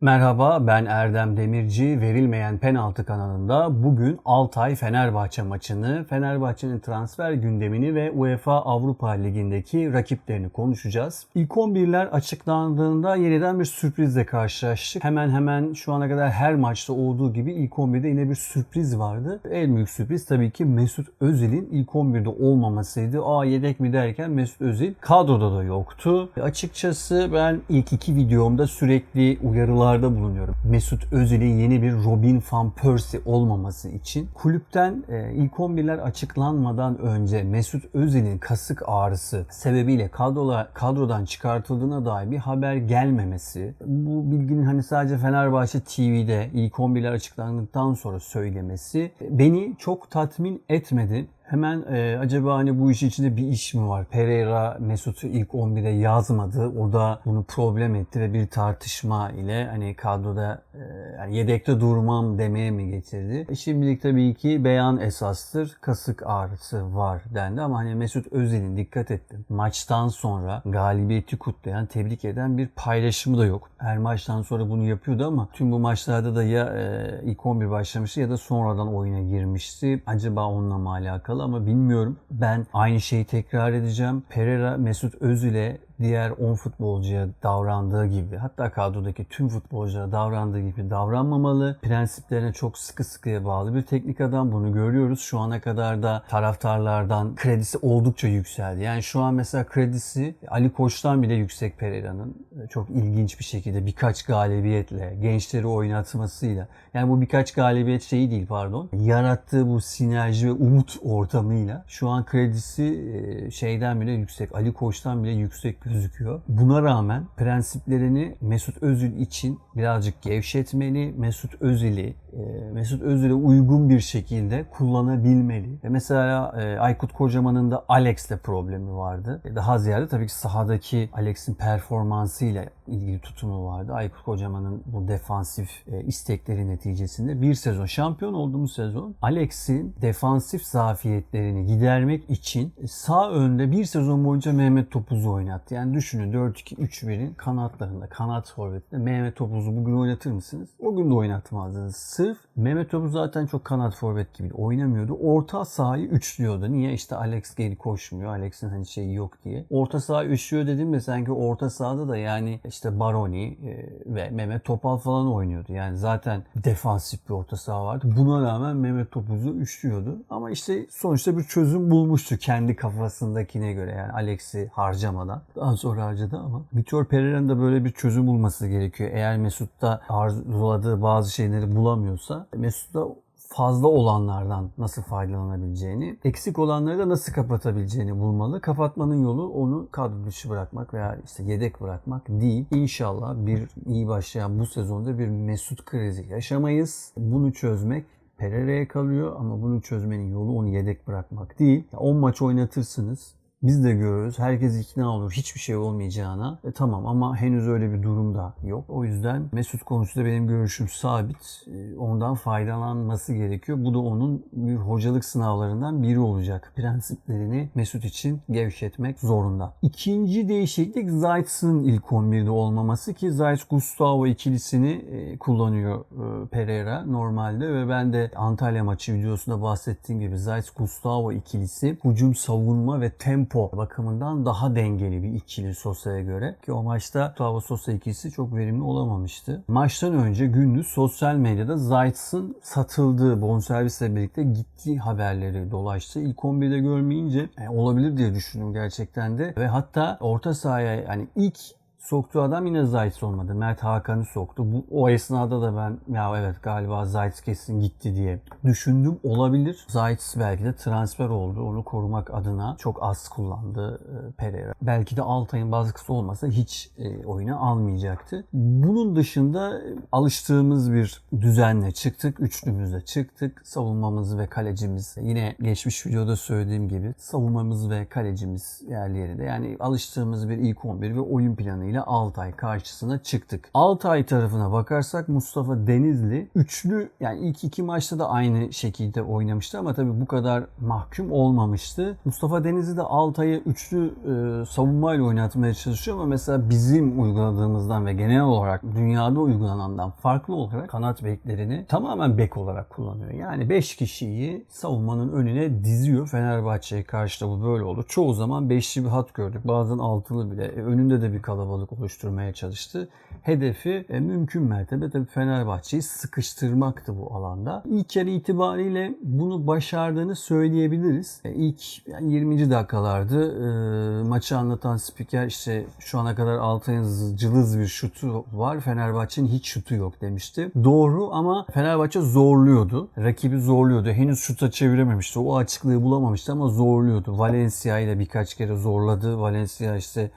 Merhaba ben Erdem Demirci. Verilmeyen Penaltı kanalında bugün Altay Fenerbahçe maçını, Fenerbahçe'nin transfer gündemini ve UEFA Avrupa Ligi'ndeki rakiplerini konuşacağız. İlk 11'ler açıklandığında yeniden bir sürprizle karşılaştık. Hemen hemen şu ana kadar her maçta olduğu gibi ilk 11'de yine bir sürpriz vardı. En büyük sürpriz tabii ki Mesut Özil'in ilk 11'de olmamasıydı. Aa yedek mi derken Mesut Özil kadroda da yoktu. Açıkçası ben ilk iki videomda sürekli uyarılar uyarılarda bulunuyorum. Mesut Özil'in yeni bir Robin van Persie olmaması için kulüpten e, ilk 11'ler açıklanmadan önce Mesut Özil'in kasık ağrısı sebebiyle kadrola, kadrodan çıkartıldığına dair bir haber gelmemesi, bu bilginin hani sadece Fenerbahçe TV'de ilk 11'ler açıklandıktan sonra söylemesi beni çok tatmin etmedi. Hemen e, acaba hani bu iş içinde bir iş mi var? Pereira Mesut'u ilk 11'e yazmadı. O da bunu problem etti ve bir tartışma ile hani kadroda e, yani yedekte durmam demeye mi getirdi? E, şimdilik tabii ki beyan esastır. Kasık ağrısı var dendi ama hani Mesut Özil'in dikkat ettim. Maçtan sonra galibiyeti kutlayan, tebrik eden bir paylaşımı da yok. Her maçtan sonra bunu yapıyordu ama tüm bu maçlarda da ya e, ilk 11 başlamıştı ya da sonradan oyuna girmişti. Acaba onunla mı alakalı? Ama bilmiyorum. Ben aynı şeyi tekrar edeceğim. Pereira Mesut Özil'e diğer 10 futbolcuya davrandığı gibi hatta kadrodaki tüm futbolculara davrandığı gibi davranmamalı. Prensiplerine çok sıkı sıkıya bağlı bir teknik adam. Bunu görüyoruz. Şu ana kadar da taraftarlardan kredisi oldukça yükseldi. Yani şu an mesela kredisi Ali Koç'tan bile yüksek Pereira'nın. Çok ilginç bir şekilde birkaç galibiyetle, gençleri oynatmasıyla. Yani bu birkaç galibiyet şeyi değil pardon. Yarattığı bu sinerji ve umut ortamıyla şu an kredisi şeyden bile yüksek. Ali Koç'tan bile yüksek gözüküyor. Buna rağmen prensiplerini Mesut Özil için birazcık gevşetmeli. Mesut Özil'i e, Mesut Özil'e uygun bir şekilde kullanabilmeli. Ve mesela e, Aykut Kocaman'ın da Alex'le problemi vardı. E, daha ziyade tabii ki sahadaki Alex'in performansıyla ilgili tutumu vardı. Aykut Kocaman'ın bu defansif istekleri neticesinde bir sezon şampiyon olduğumuz sezon Alex'in defansif zafiyetlerini gidermek için sağ önde bir sezon boyunca Mehmet Topuz'u oynattı. Yani düşünün 4-2-3-1'in kanatlarında, kanat forvetinde Mehmet Topuz'u bugün oynatır mısınız? O gün de oynatmazdınız. Sırf Mehmet Topuz zaten çok kanat forvet gibi oynamıyordu. Orta sahayı üçlüyordu. Niye? İşte Alex geri koşmuyor. Alex'in hani şeyi yok diye. Orta saha üçlüyor dedim de sanki orta sahada da yani işte Baroni e, ve Mehmet Topal falan oynuyordu. Yani zaten defansif bir orta saha vardı. Buna rağmen Mehmet Topuz'u üçlüyordu. Ama işte sonuçta bir çözüm bulmuştu kendi kafasındakine göre. Yani Alex'i harcamadan. Daha sonra harcadı ama Vitor Pereira'nın da böyle bir çözüm bulması gerekiyor. Eğer Mesut'ta arzuladığı bazı şeyleri bulamıyorsa Mesut'ta fazla olanlardan nasıl faydalanabileceğini, eksik olanları da nasıl kapatabileceğini bulmalı. Kapatmanın yolu onu kadro dışı bırakmak veya işte yedek bırakmak değil. İnşallah bir iyi başlayan bu sezonda bir Mesut krizi yaşamayız. Bunu çözmek Pereira'ya kalıyor ama bunu çözmenin yolu onu yedek bırakmak değil. 10 maç oynatırsınız. Biz de görüyoruz. Herkes ikna olur. Hiçbir şey olmayacağına. E, tamam ama henüz öyle bir durum da yok. O yüzden Mesut konusunda benim görüşüm sabit. E, ondan faydalanması gerekiyor. Bu da onun bir hocalık sınavlarından biri olacak. Prensiplerini Mesut için gevşetmek zorunda. İkinci değişiklik Zayt'sın ilk 11'de olmaması ki Zayt Gustavo ikilisini e, kullanıyor e, Pereira normalde ve ben de Antalya maçı videosunda bahsettiğim gibi Zayt Gustavo ikilisi hücum savunma ve tempo tempo bakımından daha dengeli bir ikili Sosa'ya göre. Ki o maçta Gustavo Sosa ikisi çok verimli olamamıştı. Maçtan önce gündüz sosyal medyada Zayt'sın satıldığı bonservisle birlikte gittiği haberleri dolaştı. İlk 11'de görmeyince e, olabilir diye düşündüm gerçekten de. Ve hatta orta sahaya yani ilk soktuğu adam yine Zayt olmadı. Mert Hakan'ı soktu. Bu, o esnada da ben ya evet galiba Zayt kesin gitti diye düşündüm. Olabilir. Zayt belki de transfer oldu. Onu korumak adına çok az kullandı e, Pereira. Belki de Altay'ın baskısı olmasa hiç e, oyuna almayacaktı. Bunun dışında alıştığımız bir düzenle çıktık. Üçlümüzle çıktık. Savunmamız ve kalecimiz yine geçmiş videoda söylediğim gibi savunmamız ve kalecimiz yerli yerinde. Yani alıştığımız bir ilk 11 ve oyun planıyla ile Altay karşısına çıktık. Altay tarafına bakarsak Mustafa Denizli üçlü yani ilk iki maçta da aynı şekilde oynamıştı ama tabii bu kadar mahkum olmamıştı. Mustafa Denizli de Altay'ı üçlü e, savunmayla oynatmaya çalışıyor ama mesela bizim uyguladığımızdan ve genel olarak dünyada uygulanandan farklı olarak kanat beklerini tamamen bek olarak kullanıyor. Yani 5 kişiyi savunmanın önüne diziyor. Fenerbahçe'ye karşı da bu böyle oldu. Çoğu zaman beşli bir hat gördük. Bazen altılı bile. E, önünde de bir kalabalık oluşturmaya çalıştı. Hedefi e, mümkün mertebe tabii Fenerbahçe'yi sıkıştırmaktı bu alanda. İlk yarı itibariyle bunu başardığını söyleyebiliriz. E, ilk yani 20. dakikalardı e, maçı anlatan spiker işte şu ana kadar Altay'ın cılız bir şutu var. Fenerbahçe'nin hiç şutu yok demişti. Doğru ama Fenerbahçe zorluyordu. Rakibi zorluyordu. Henüz şuta çevirememişti. O açıklığı bulamamıştı ama zorluyordu. Valencia ile birkaç kere zorladı. Valencia işte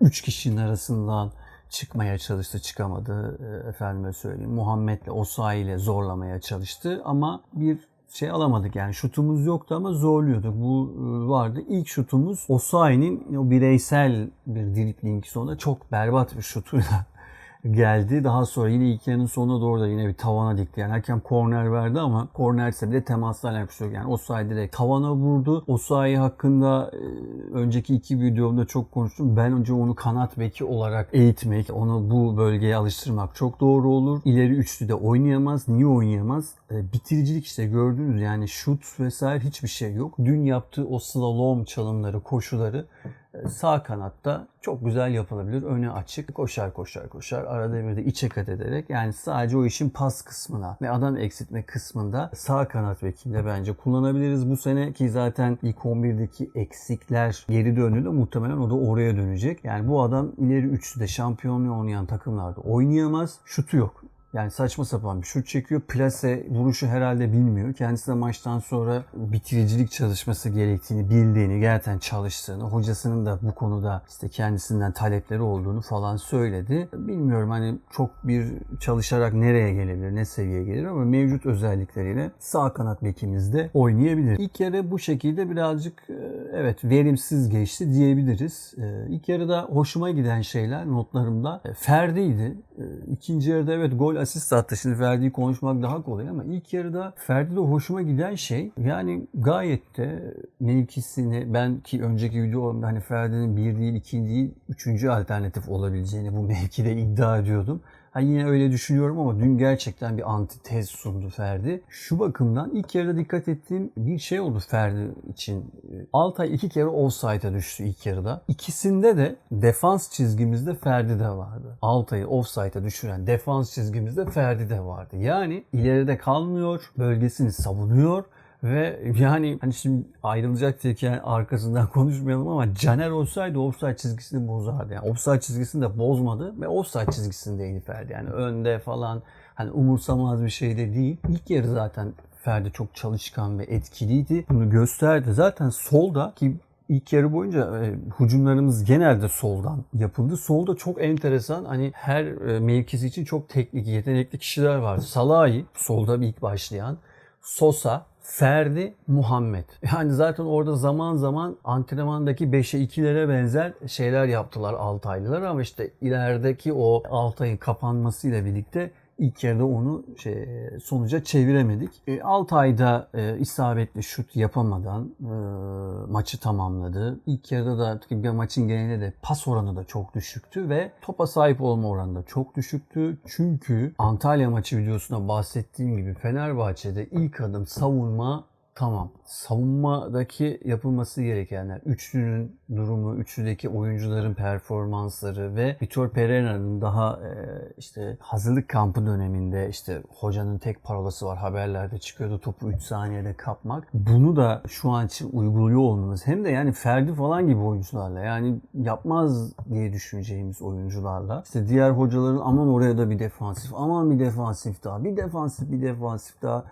3 kişinin arasından çıkmaya çalıştı, çıkamadı. E, efendime söyleyeyim. Muhammed'le Osayi ile zorlamaya çalıştı ama bir şey alamadık yani şutumuz yoktu ama zorluyorduk. Bu e, vardı. İlk şutumuz Osayi'nin o bireysel bir dribling sonra çok berbat bir şutuyla geldi. Daha sonra yine ilk yarının sonuna doğru da yine bir tavana dikti. Yani hakem korner verdi ama korner ise bile temasla alakası yok. Yani Osayi direkt tavana vurdu. Osayi hakkında e, önceki iki videomda çok konuştum. Ben önce onu kanat beki olarak eğitmek, onu bu bölgeye alıştırmak çok doğru olur. İleri üçlü de oynayamaz. Niye oynayamaz? E, bitiricilik işte gördünüz yani şut vesaire hiçbir şey yok. Dün yaptığı o slalom çalımları, koşuları sağ kanatta çok güzel yapılabilir. Öne açık. Koşar koşar koşar. Arada bir de içe kat ederek yani sadece o işin pas kısmına ve adam eksiltme kısmında sağ kanat vekilde bence kullanabiliriz bu sene ki zaten ilk 11'deki eksikler geri döndüğünde muhtemelen o da oraya dönecek. Yani bu adam ileri üçlüde şampiyonluğu oynayan takımlarda oynayamaz. Şutu yok. Yani saçma sapan bir şut çekiyor. Plase vuruşu herhalde bilmiyor. Kendisi de maçtan sonra bitiricilik çalışması gerektiğini bildiğini, gerçekten çalıştığını, hocasının da bu konuda işte kendisinden talepleri olduğunu falan söyledi. Bilmiyorum hani çok bir çalışarak nereye gelebilir, ne seviyeye gelir ama mevcut özellikleriyle sağ kanat bekimizde oynayabilir. İlk yarı bu şekilde birazcık e, evet verimsiz geçti diyebiliriz. E, ilk yarıda hoşuma giden şeyler notlarımda e, Ferdi'ydi. İkinci yarıda evet gol asist attı. Şimdi Ferdi'yi konuşmak daha kolay ama ilk yarıda Ferdi'de hoşuma giden şey yani gayet de mevkisini ben ki önceki videomda hani Ferdi'nin bir değil, iki değil, üçüncü alternatif olabileceğini bu mevkide iddia ediyordum. Ha yine öyle düşünüyorum ama dün gerçekten bir antitez sundu Ferdi. Şu bakımdan ilk yarıda dikkat ettiğim bir şey oldu Ferdi için. Altay iki kere offside'a düştü ilk yarıda. İkisinde de defans çizgimizde Ferdi de vardı. Altay'ı offside'a düşüren defans çizgimizde Ferdi de vardı. Yani ileride kalmıyor, bölgesini savunuyor ve yani hani şimdi ayrılacak diye arkasından konuşmayalım ama Caner olsaydı offside çizgisini bozardı. Yani offside çizgisini de bozmadı ve offside çizgisindeydi Ferdi. Yani önde falan hani umursamaz bir şey de değil. İlk yarı zaten Ferdi çok çalışkan ve etkiliydi. Bunu gösterdi. Zaten solda ki ilk yarı boyunca e, hücumlarımız genelde soldan yapıldı. Solda çok enteresan hani her e, mevkisi için çok teknik, yetenekli kişiler vardı. Salahi solda bir ilk başlayan. Sosa, Ferdi Muhammed. Yani zaten orada zaman zaman antrenmandaki 5'e 2'lere benzer şeyler yaptılar Altaylılar ama işte ilerideki o Altay'ın kapanmasıyla birlikte ilk yarıda onu şey, sonuca çeviremedik. E, Altay'da e, isabetli şut yapamadan e, maçı tamamladı. İlk yarıda da bir maçın genelinde de pas oranı da çok düşüktü ve topa sahip olma oranı da çok düşüktü. Çünkü Antalya maçı videosunda bahsettiğim gibi Fenerbahçe'de ilk adım savunma Tamam. Savunmadaki yapılması gerekenler, üçlünün durumu, üçlüdeki oyuncuların performansları ve Vitor Pereira'nın daha e, işte hazırlık kampı döneminde işte hocanın tek parolası var haberlerde çıkıyordu topu 3 saniyede kapmak. Bunu da şu an için uyguluyor olmamız hem de yani Ferdi falan gibi oyuncularla yani yapmaz diye düşüneceğimiz oyuncularla işte diğer hocaların aman oraya da bir defansif aman bir defansif daha bir defansif bir defansif daha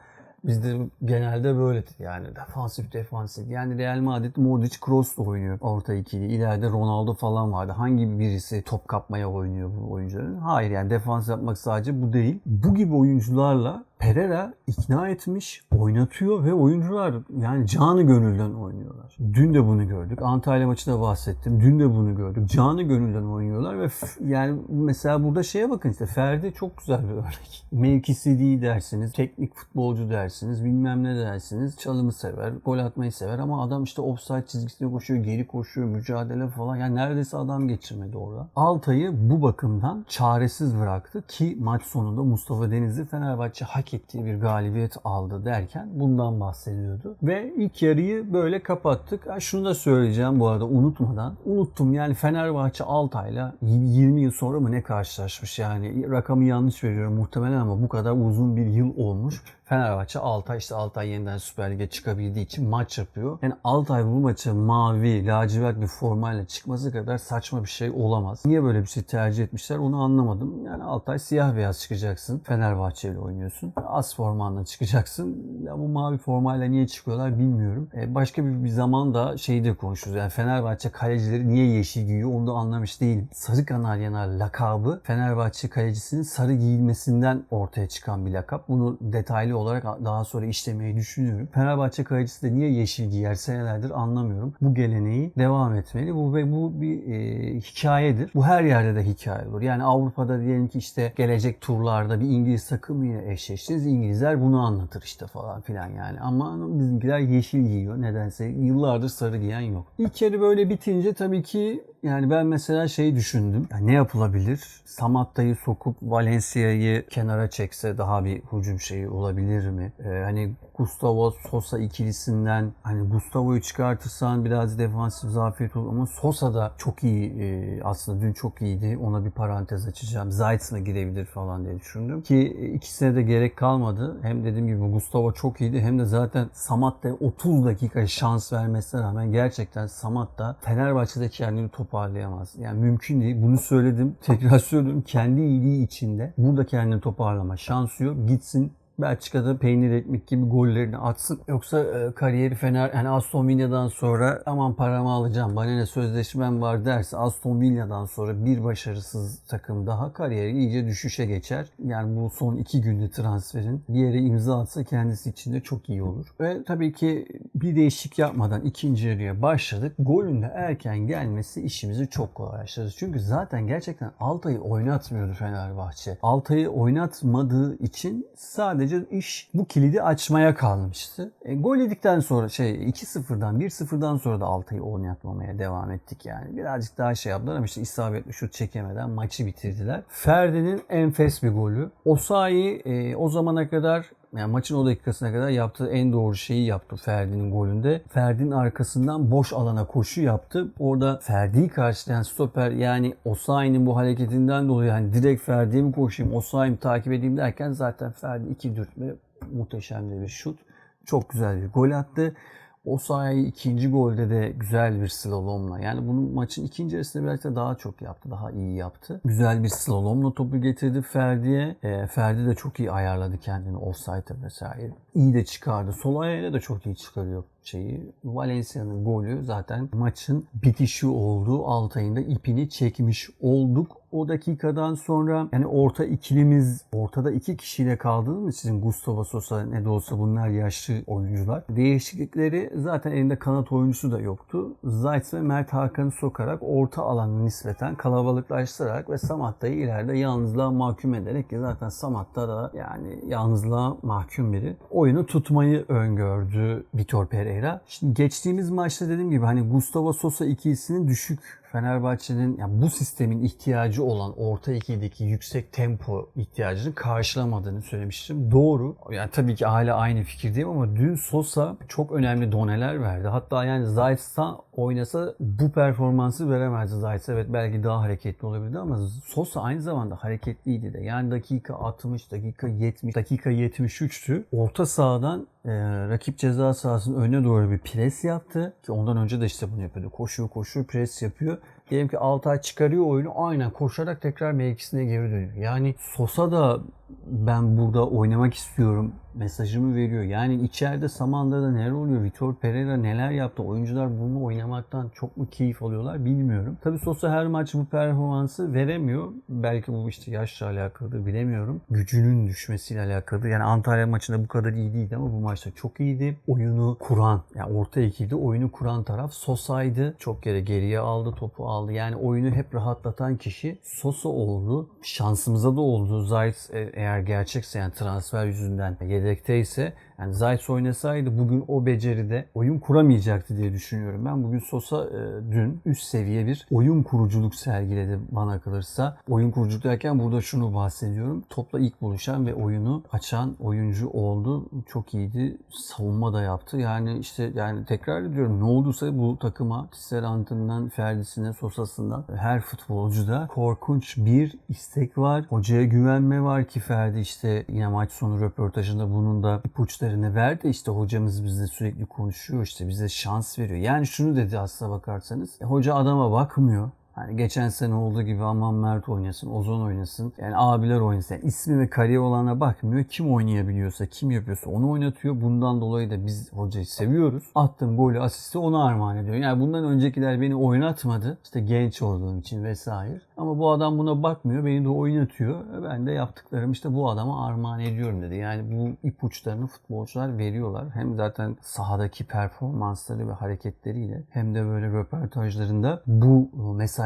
Bizde genelde böyledir yani defansif defansif. Yani Real Madrid Modric Kroos da oynuyor orta ikili. İleride Ronaldo falan vardı. Hangi birisi top kapmaya oynuyor bu oyuncuların? Hayır yani defans yapmak sadece bu değil. Bu gibi oyuncularla Pereira ikna etmiş, oynatıyor ve oyuncular yani canı gönülden oynuyorlar. Dün de bunu gördük. Antalya maçında bahsettim. Dün de bunu gördük. Canı gönülden oynuyorlar ve yani mesela burada şeye bakın işte Ferdi çok güzel bir örnek. Mevkisi değil dersiniz, teknik futbolcu dersiniz, bilmem ne dersiniz. Çalımı sever, gol atmayı sever ama adam işte offside çizgisine koşuyor, geri koşuyor, mücadele falan. Yani neredeyse adam geçirmedi orada. Altay'ı bu bakımdan çaresiz bıraktı ki maç sonunda Mustafa Denizli Fenerbahçe ettiği bir galibiyet aldı derken bundan bahsediyordu. Ve ilk yarıyı böyle kapattık. Ha, şunu da söyleyeceğim bu arada unutmadan. Unuttum yani Fenerbahçe Altay'la 20 yıl sonra mı ne karşılaşmış yani rakamı yanlış veriyorum muhtemelen ama bu kadar uzun bir yıl olmuş. Fenerbahçe Altay işte Altay yeniden Süper Lig'e çıkabildiği için maç yapıyor. Yani Altay bu maça mavi, lacivert bir formayla çıkması kadar saçma bir şey olamaz. Niye böyle bir şey tercih etmişler onu anlamadım. Yani Altay siyah beyaz çıkacaksın. Fenerbahçe ile oynuyorsun. Az formanla çıkacaksın. Ya bu mavi formayla niye çıkıyorlar bilmiyorum. E, başka bir, bir zaman da şeyi de konuşuruz. Yani Fenerbahçe kalecileri niye yeşil giyiyor onu da anlamış değilim. Sarı Kanaryanar lakabı Fenerbahçe kalecisinin sarı giyilmesinden ortaya çıkan bir lakap. Bunu detaylı olarak daha sonra işlemeyi düşünüyorum. Fenerbahçe kalecisi de niye yeşil giyer senelerdir anlamıyorum. Bu geleneği devam etmeli. Bu ve bu bir e, hikayedir. Bu her yerde de hikaye olur. Yani Avrupa'da diyelim ki işte gelecek turlarda bir İngiliz takımıyla eşleştiniz. İngilizler bunu anlatır işte falan filan yani. Ama bizimkiler yeşil giyiyor. Nedense yıllardır sarı giyen yok. İlk yarı böyle bitince tabii ki yani ben mesela şey düşündüm. Ya ne yapılabilir? Samatta'yı sokup Valencia'yı kenara çekse daha bir hücum şeyi olabilir mi? Ee, hani Gustavo Sosa ikilisinden hani Gustavo'yu çıkartırsan biraz defansif zafiyet olur ama Sosa da çok iyi e, aslında dün çok iyiydi. Ona bir parantez açacağım. Mı girebilir falan diye düşündüm. Ki ikisine de gerek kalmadı. Hem dediğim gibi Gustavo çok iyiydi hem de zaten Samatta 30 dakika şans vermesine rağmen gerçekten Samatta Fenerbahçe'de kendini toparlayamaz. Yani mümkün değil. Bunu söyledim. Tekrar söylüyorum. Kendi iyiliği içinde burada kendini toparlama şansı yok. Gitsin Belçika'da peynir ekmek gibi gollerini atsın. Yoksa e, kariyeri Fener yani Aston Villa'dan sonra aman paramı alacağım bana ne sözleşmem var derse Aston Villa'dan sonra bir başarısız takım daha kariyeri iyice düşüşe geçer. Yani bu son iki günde transferin bir yere imza atsa kendisi için de çok iyi olur. Ve tabii ki bir değişik yapmadan ikinci yarıya başladık. Golün de erken gelmesi işimizi çok kolaylaştırdı. Çünkü zaten gerçekten Altay'ı oynatmıyordu Fenerbahçe. Altay'ı oynatmadığı için sadece iş bu kilidi açmaya kalmıştı. E, gol yedikten sonra şey 2-0'dan 1-0'dan sonra da Altay'ı oynatmamaya devam ettik yani. Birazcık daha şey yaptılar ama işte isabetli şut çekemeden maçı bitirdiler. Ferdi'nin enfes bir golü. Osayi e, o zamana kadar yani maçın o dakikasına kadar yaptığı en doğru şeyi yaptı Ferdi'nin golünde. Ferdi'nin arkasından boş alana koşu yaptı. Orada Ferdi'yi karşılayan stoper yani Osayi'nin bu hareketinden dolayı hani direkt Ferdi'ye mi koşayım, Osayi'yi mi takip edeyim derken zaten Ferdi iki dürtme muhteşem bir şut. Çok güzel bir gol attı. O sayıyı ikinci golde de güzel bir slalomla yani bunun maçın ikinci yarısında biraz da daha çok yaptı. Daha iyi yaptı. Güzel bir slalomla topu getirdi Ferdi'ye. E, Ferdi de çok iyi ayarladı kendini offside'a vesaire. İyi de çıkardı. Sol ayağıyla da çok iyi çıkarıyor şeyi. Valencia'nın golü zaten maçın bitişi oldu. Altay'ın da ipini çekmiş olduk. O dakikadan sonra yani orta ikilimiz ortada iki kişiyle kaldığımız için Gustavo Sosa ne de olsa bunlar yaşlı oyuncular. Değişiklikleri zaten elinde kanat oyuncusu da yoktu. Zayt ve Mert Hakan'ı sokarak orta alanı nispeten kalabalıklaştırarak ve Samatta'yı ileride yalnızlığa mahkum ederek ki zaten Samatta da yani yalnızlığa mahkum biri. Oyunu tutmayı öngördü Vitor Pereira. Şimdi geçtiğimiz maçta dediğim gibi hani Gustavo Sosa ikilisinin düşük Fenerbahçe'nin yani bu sistemin ihtiyacı olan orta ikideki yüksek tempo ihtiyacını karşılamadığını söylemiştim. Doğru. Yani tabii ki hala aynı fikirdeyim ama dün Sosa çok önemli doneler verdi. Hatta yani Zayt'sa oynasa bu performansı veremezdi Zayt. Evet belki daha hareketli olabilirdi ama Sosa aynı zamanda hareketliydi de. Yani dakika 60, dakika 70, dakika 73'tü. Orta sahadan e, rakip ceza sahasının önüne doğru bir pres yaptı. Ki ondan önce de işte bunu yapıyordu. Koşuyor koşuyor pres yapıyor. Diyelim ki Altay çıkarıyor oyunu aynen koşarak tekrar mevkisine geri dönüyor. Yani Sosa da ben burada oynamak istiyorum mesajımı veriyor. Yani içeride Samanda'da neler oluyor? Vitor Pereira neler yaptı? Oyuncular bunu oynamaktan çok mu keyif alıyorlar bilmiyorum. Tabii Sosa her maç bu performansı veremiyor. Belki bu işte yaşla alakalı bilemiyorum. Gücünün düşmesiyle alakalı. Yani Antalya maçında bu kadar iyi değildi ama bu maçta çok iyiydi. Oyunu kuran, yani orta ikiydi. Oyunu kuran taraf Sosa'ydı. Çok kere geriye aldı, topu aldı. Yani oyunu hep rahatlatan kişi Sosa oldu. Şansımıza da oldu. Zayt e, eğer gerçekse yani transfer yüzünden yedekteyse yani Zayt oynasaydı bugün o beceride oyun kuramayacaktı diye düşünüyorum. Ben bugün Sosa e, dün üst seviye bir oyun kuruculuk sergiledi bana kalırsa. Oyun kuruculuk derken burada şunu bahsediyorum. Topla ilk buluşan ve oyunu açan oyuncu oldu. Çok iyiydi. Savunma da yaptı. Yani işte yani tekrar ediyorum ne olduysa bu takıma Tisserant'ından Ferdi'sine, Sosa'sından her futbolcuda korkunç bir istek var. Hocaya güvenme var ki Ferdi işte yine maç sonu röportajında bunun da ipuçlarını verdi. İşte hocamız bizle sürekli konuşuyor işte bize şans veriyor. Yani şunu dedi aslına bakarsanız. e, hoca adama bakmıyor. Hani geçen sene olduğu gibi aman Mert oynasın, Ozan oynasın. Yani abiler oynasın. Yani ismi ve kariyer olana bakmıyor. Kim oynayabiliyorsa, kim yapıyorsa onu oynatıyor. Bundan dolayı da biz hocayı seviyoruz. Attığım golü, asisti ona armağan ediyor. Yani bundan öncekiler beni oynatmadı. İşte genç olduğum için vesaire. Ama bu adam buna bakmıyor. Beni de oynatıyor. Ben de yaptıklarım işte bu adama armağan ediyorum dedi. Yani bu ipuçlarını futbolcular veriyorlar. Hem zaten sahadaki performansları ve hareketleriyle hem de böyle röportajlarında bu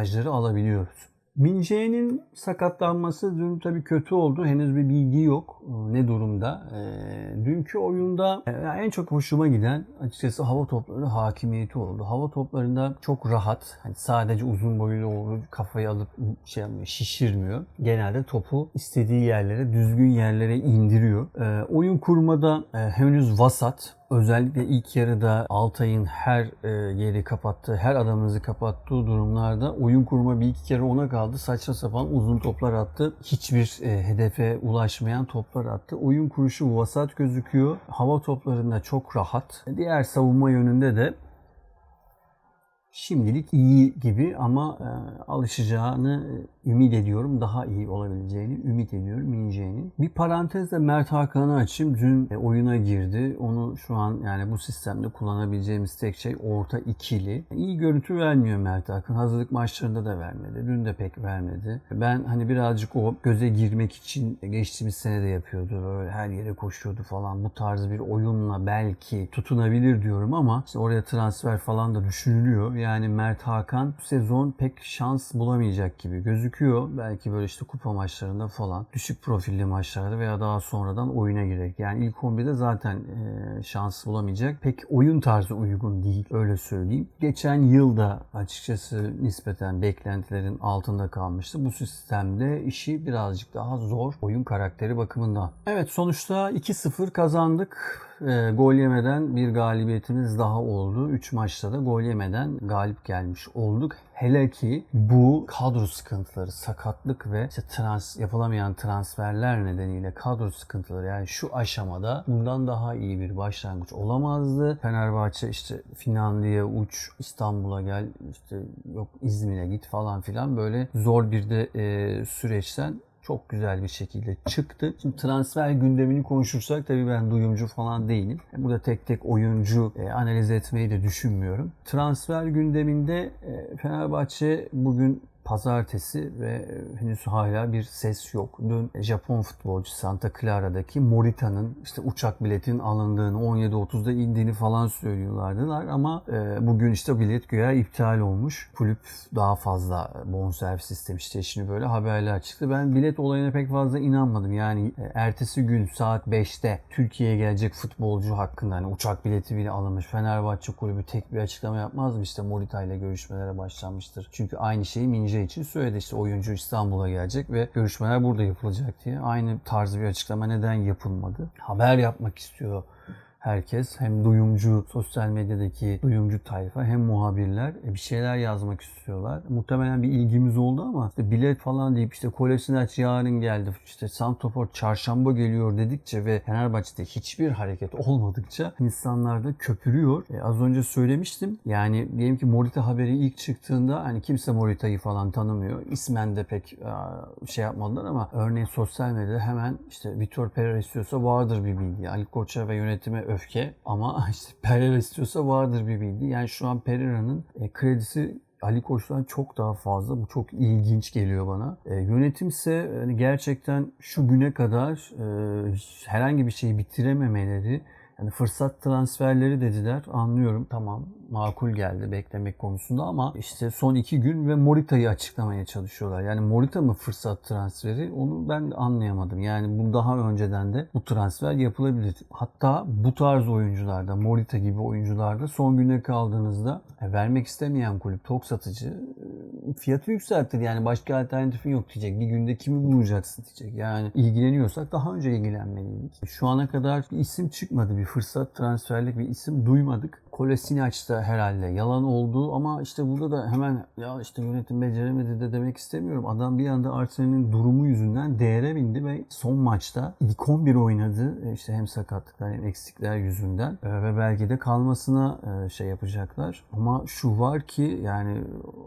mesajları alabiliyoruz. Mince'nin sakatlanması dün tabii kötü oldu. Henüz bir bilgi yok. Ee, Ne durumda? Ee, dünkü oyunda e, en çok hoşuma giden açıkçası hava topları hakimiyeti oldu. Hava toplarında çok rahat. Hani sadece uzun boylu olduğu kafayı alıp şey yapmıyor, şişirmiyor. Genelde topu istediği yerlere, düzgün yerlere indiriyor. Ee, oyun kurmada e, henüz vasat. Özellikle ilk yarıda Altay'ın her e, yeri kapattığı, her adamınızı kapattığı durumlarda oyun kurma bir iki kere ona kaldı. Saçma sapan uzun toplar attı. Hiçbir e, hedefe ulaşmayan toplar attı. Oyun kuruşu vasat gözüküyor. Hava toplarında çok rahat. Diğer savunma yönünde de şimdilik iyi gibi ama e, alışacağını ümit ediyorum. Daha iyi olabileceğini ümit ediyorum Mince'nin. Bir parantezle Mert Hakan'ı açayım. Dün e, oyuna girdi. Onu şu an yani bu sistemde kullanabileceğimiz tek şey orta ikili. İyi görüntü vermiyor Mert Hakan. Hazırlık maçlarında da vermedi. Dün de pek vermedi. Ben hani birazcık o göze girmek için geçtiğimiz sene de yapıyordu. Böyle her yere koşuyordu falan. Bu tarz bir oyunla belki tutunabilir diyorum ama işte oraya transfer falan da düşünülüyor. Yani Mert Hakan bu sezon pek şans bulamayacak gibi gözüküyor. Belki böyle işte kupa maçlarında falan düşük profilli maçlarda veya daha sonradan oyuna girecek. Yani ilk 11'de zaten e, şans bulamayacak. Pek oyun tarzı uygun değil öyle söyleyeyim. Geçen yılda açıkçası nispeten beklentilerin altında kalmıştı. Bu sistemde işi birazcık daha zor oyun karakteri bakımından. Evet sonuçta 2-0 kazandık. E, gol yemeden bir galibiyetimiz daha oldu. 3 maçta da gol yemeden galip gelmiş olduk. Hele ki bu kadro sıkıntıları, sakatlık ve işte trans, yapılamayan transferler nedeniyle kadro sıkıntıları yani şu aşamada bundan daha iyi bir başlangıç olamazdı. Fenerbahçe işte Finlandiya uç, İstanbul'a gel, işte yok İzmir'e git falan filan böyle zor bir de e, süreçten çok güzel bir şekilde çıktı. Şimdi transfer gündemini konuşursak tabii ben duyumcu falan değilim. Burada tek tek oyuncu e, analiz etmeyi de düşünmüyorum. Transfer gündeminde e, Fenerbahçe bugün pazartesi ve henüz hala bir ses yok. Dün Japon futbolcu Santa Clara'daki Morita'nın işte uçak biletinin alındığını 17.30'da indiğini falan söylüyorlardılar ama e, bugün işte bilet güya iptal olmuş. Kulüp daha fazla bonservis istemişti. Şimdi böyle haberler çıktı. Ben bilet olayına pek fazla inanmadım. Yani e, ertesi gün saat 5'te Türkiye'ye gelecek futbolcu hakkında hani uçak bileti bile alınmış. Fenerbahçe kulübü tek bir açıklama yapmaz mı? İşte Morita ile görüşmelere başlanmıştır. Çünkü aynı şeyi Minje için söyledi. İşte oyuncu İstanbul'a gelecek ve görüşmeler burada yapılacak diye. Aynı tarz bir açıklama neden yapılmadı? Haber yapmak istiyor herkes hem duyumcu, sosyal medyadaki duyumcu tayfa hem muhabirler e, bir şeyler yazmak istiyorlar. Muhtemelen bir ilgimiz oldu ama işte bilet falan deyip işte Kolasinac yarın geldi, işte Santofor çarşamba geliyor dedikçe ve Fenerbahçe'de hiçbir hareket olmadıkça insanlar da köpürüyor. E, az önce söylemiştim. Yani diyelim ki Morita haberi ilk çıktığında hani kimse Morita'yı falan tanımıyor. İsmen de pek e, şey yapmadılar ama örneğin sosyal medyada hemen işte Vitor Pereira istiyorsa vardır bir bilgi. Ali Koç'a ve yönetime öfke ama işte Pereira istiyorsa vardır bir bilgi. Yani şu an Pereira'nın e, kredisi Ali Koç'tan çok daha fazla. Bu çok ilginç geliyor bana. E, yönetimse hani gerçekten şu güne kadar e, herhangi bir şeyi bitirememeleri yani fırsat transferleri dediler. Anlıyorum. Tamam makul geldi beklemek konusunda ama işte son iki gün ve Morita'yı açıklamaya çalışıyorlar. Yani Morita mı fırsat transferi onu ben anlayamadım. Yani bu daha önceden de bu transfer yapılabilir. Hatta bu tarz oyuncularda Morita gibi oyuncularda son güne kaldığınızda e, vermek istemeyen kulüp tok satıcı fiyatı yükseltir. Yani başka alternatifin yok diyecek. Bir günde kimi bulacaksın diyecek. Yani ilgileniyorsak daha önce ilgilenmeliydik. Şu ana kadar bir isim çıkmadı. Bir fırsat transferlik bir isim duymadık. Kolasinac herhalde yalan oldu ama işte burada da hemen ya işte yönetim beceremedi de demek istemiyorum. Adam bir anda Arsenal'in durumu yüzünden değere bindi ve son maçta ilk 11 oynadı. E, işte hem sakatlıklar hem eksikler yüzünden e, ve belki de kalmasına e, şey yapacaklar. Ama şu var ki yani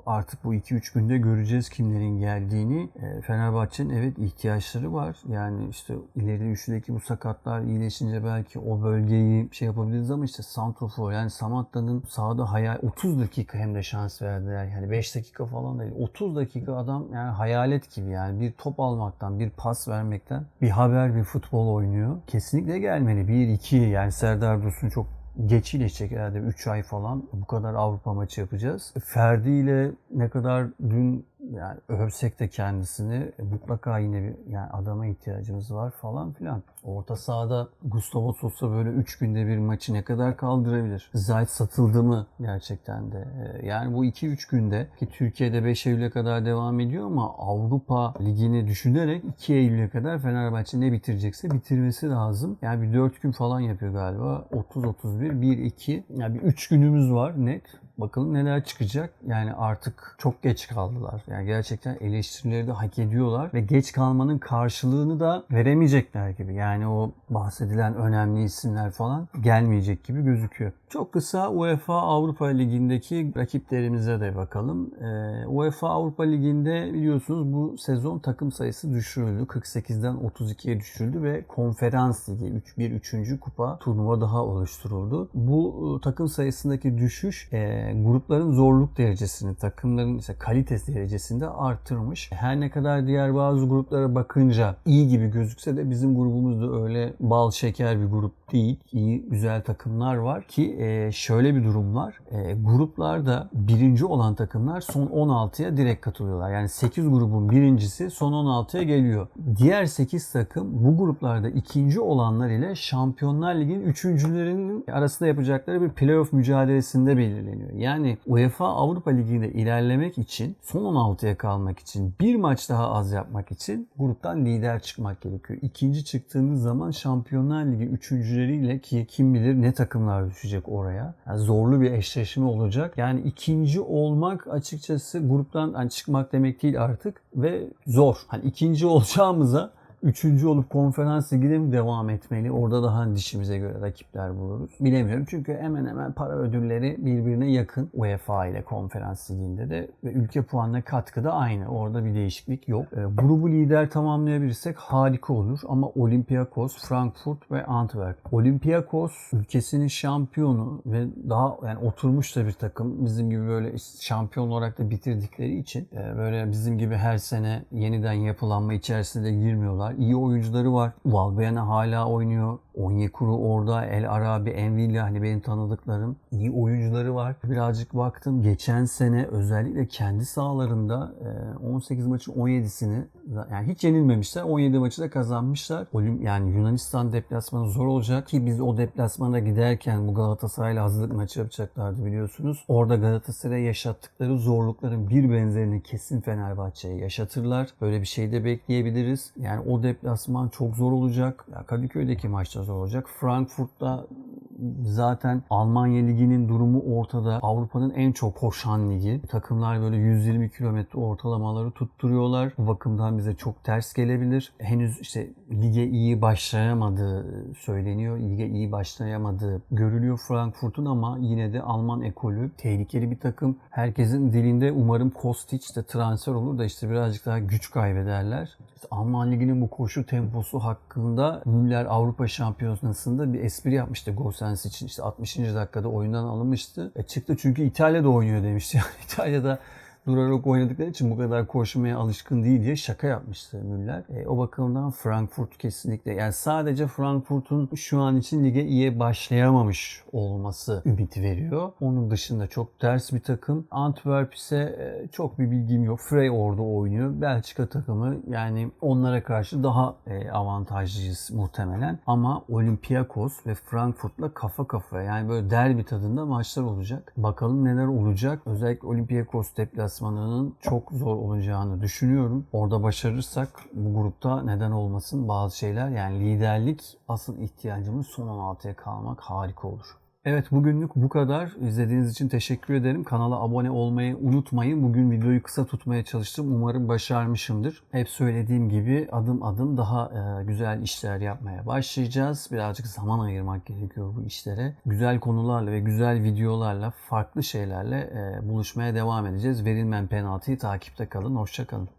artık bu 2-3 günde göreceğiz kimlerin geldiğini. Fenerbahçe'nin evet ihtiyaçları var. Yani işte ileri üçlüdeki bu sakatlar iyileşince belki o bölgeyi şey yapabiliriz ama işte Santrofor yani Samatta'nın sahada hayal 30 dakika hem de şans verdiler. Yani 5 dakika falan değil. 30 dakika adam yani hayalet gibi yani bir top almaktan, bir pas vermekten bir haber bir futbol oynuyor. Kesinlikle gelmeli. 1 2 yani Serdar Dursun çok geç iyileşecek herhalde 3 ay falan bu kadar Avrupa maçı yapacağız. Ferdi ile ne kadar dün yani övsek de kendisini e, mutlaka yine bir yani adama ihtiyacımız var falan filan. Orta sahada Gustavo Sosa böyle 3 günde bir maçı ne kadar kaldırabilir? Zayt satıldı mı gerçekten de? E, yani bu 2-3 günde ki Türkiye'de 5 Eylül'e kadar devam ediyor ama Avrupa Ligi'ni düşünerek 2 Eylül'e kadar Fenerbahçe ne bitirecekse bitirmesi lazım. Yani bir 4 gün falan yapıyor galiba. 30-31, 1-2. Yani bir 3 günümüz var net. Bakalım neler çıkacak. Yani artık çok geç kaldılar. Yani gerçekten eleştirileri de hak ediyorlar ve geç kalmanın karşılığını da veremeyecekler gibi. Yani o bahsedilen önemli isimler falan gelmeyecek gibi gözüküyor. Çok kısa UEFA Avrupa Ligi'ndeki rakiplerimize de bakalım. Ee, UEFA Avrupa Ligi'nde biliyorsunuz bu sezon takım sayısı düşürüldü. 48'den 32'ye düşürüldü ve konferans ligi 3 bir 3. kupa turnuva daha oluşturuldu. Bu e, takım sayısındaki düşüş e, grupların zorluk derecesini, takımların işte kalitesi derecesinde arttırmış. Her ne kadar diğer bazı gruplara bakınca iyi gibi gözükse de bizim grubumuz da öyle bal şeker bir grup değil. İyi güzel takımlar var ki e, şöyle bir durum var. E, gruplarda birinci olan takımlar son 16'ya direkt katılıyorlar. Yani 8 grubun birincisi son 16'ya geliyor. Diğer 8 takım bu gruplarda ikinci olanlar ile Şampiyonlar Ligi'nin üçüncülerinin arasında yapacakları bir playoff mücadelesinde belirleniyor. Yani UEFA Avrupa Ligi'nde ilerlemek için son 16'ya kalmak için bir maç daha az yapmak için gruptan lider çıkmak gerekiyor. İkinci çıktığınız zaman Şampiyonlar Ligi üçüncüleriyle ki kim bilir ne takımlar düşecek oraya. Yani zorlu bir eşleşme olacak. Yani ikinci olmak açıkçası gruptan hani çıkmak demek değil artık ve zor. Hani ikinci olacağımıza Üçüncü olup konferans ligine mi devam etmeli? Orada daha dişimize göre rakipler buluruz. Bilemiyorum çünkü hemen hemen para ödülleri birbirine yakın UEFA ile konferans liginde de ve ülke puanına katkı da aynı. Orada bir değişiklik yok. E, grubu lider tamamlayabilirsek harika olur ama Olympiakos, Frankfurt ve Antwerp. Olympiakos ülkesinin şampiyonu ve daha yani oturmuş da bir takım. Bizim gibi böyle şampiyon olarak da bitirdikleri için e, böyle bizim gibi her sene yeniden yapılanma içerisinde girmiyorlar. İyi oyuncuları var. Valbuena hala oynuyor. Onyekuru orada, El Arabi, Envilla hani benim tanıdıklarım. iyi oyuncuları var. Birazcık baktım. Geçen sene özellikle kendi sahalarında 18 e, maçın 17'sini yani hiç yenilmemişler. 17 maçı da kazanmışlar. Yani Yunanistan deplasmanı zor olacak ki biz o deplasmana giderken bu Galatasaray'la hazırlık maçı yapacaklardı biliyorsunuz. Orada Galatasaray'a yaşattıkları zorlukların bir benzerini kesin Fenerbahçe'ye yaşatırlar. Böyle bir şey de bekleyebiliriz. Yani o deplasman çok zor olacak. Ya Kadıköy'deki maçta zor olacak. Frankfurt'ta Zaten Almanya Ligi'nin durumu ortada. Avrupa'nın en çok koşan ligi. Takımlar böyle 120 kilometre ortalamaları tutturuyorlar. Bu bakımdan bize çok ters gelebilir. Henüz işte lige iyi başlayamadığı söyleniyor. Lige iyi başlayamadığı görülüyor Frankfurt'un ama yine de Alman ekolü tehlikeli bir takım. Herkesin dilinde umarım Kostic de transfer olur da işte birazcık daha güç kaybederler. Alman Ligi'nin bu koşu temposu hakkında Müller Avrupa Şampiyonası'nda bir espri yapmıştı Gosens için. İşte 60. dakikada oyundan alınmıştı. E çıktı çünkü İtalya'da oynuyor demişti. Yani İtalya'da durarak oynadıkları için bu kadar koşmaya alışkın değil diye şaka yapmıştı Müller. E, o bakımdan Frankfurt kesinlikle yani sadece Frankfurt'un şu an için lige iyi başlayamamış olması ümit veriyor. Onun dışında çok ters bir takım. Antwerp ise e, çok bir bilgim yok. Frey orada oynuyor. Belçika takımı yani onlara karşı daha e, avantajlıyız muhtemelen. Ama Olympiakos ve Frankfurt'la kafa kafaya yani böyle derbi tadında maçlar olacak. Bakalım neler olacak. Özellikle Olympiakos deplasmanının çok zor olacağını düşünüyorum. Orada başarırsak bu grupta neden olmasın bazı şeyler yani liderlik asıl ihtiyacımız son 16'ya kalmak harika olur. Evet bugünlük bu kadar. İzlediğiniz için teşekkür ederim. Kanala abone olmayı unutmayın. Bugün videoyu kısa tutmaya çalıştım. Umarım başarmışımdır. Hep söylediğim gibi adım adım daha e, güzel işler yapmaya başlayacağız. Birazcık zaman ayırmak gerekiyor bu işlere. Güzel konularla ve güzel videolarla, farklı şeylerle e, buluşmaya devam edeceğiz. Verilmeyen penaltıyı takipte kalın. Hoşçakalın.